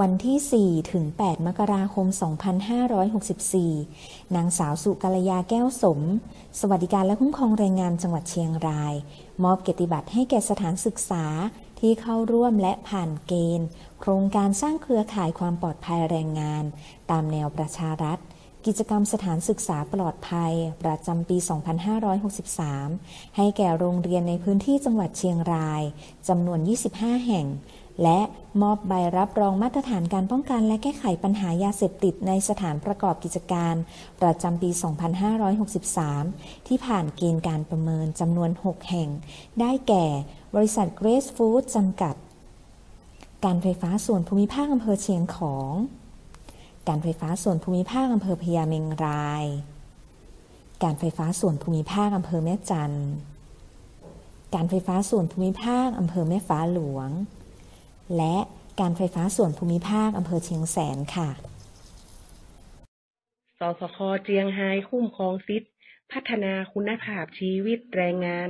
วันที่ 4 ถึง 8 มกราคม 2564 นางสาวสุกัลยาแก้วสม สวัสดิการและคุ้มครองแรงงานจังหวัดเชียงราย มอบเกียรติบัตรให้แก่สถานศึกษาที่เข้าร่วมและผ่านเกณฑ์ โครงการสร้างเครือข่ายความปลอดภัยแรงงาน ตามแนวประชารัฐ กิจกรรมสถานศึกษาปลอดภัย ประจำปี 2563 ให้แก่โรงเรียนในพื้นที่จังหวัดเชียงรายจำนวน 25 แห่ง และมอบใบรับรองมาตรฐานการป้องกันและแก้ไขปัญหายาเสพติดในสถานประกอบกิจการ ประจำปี 2563 ที่ผ่านเกณฑ์การประเมินจำนวน 6 แห่ง ได้แก่ บริษัทเกรซฟู้ดจำกัด การไฟฟ้าส่วนภูมิภาคอำเภอเชียงของ การไฟฟ้าส่วนภูมิภาคอำเภอพญาเมงราย การไฟฟ้าส่วนภูมิภาคอำเภอแม่จันทร์การไฟฟ้าส่วนภูมิภาคอำเภอแม่ฟ้าหลวง และการไฟฟ้าส่วนภูมิภาคอำเภอเชียงแสนค่ะ สสค เจียงไฮ้คุ้มครองสิทธิพัฒนาคุณภาพชีวิตแรงงาน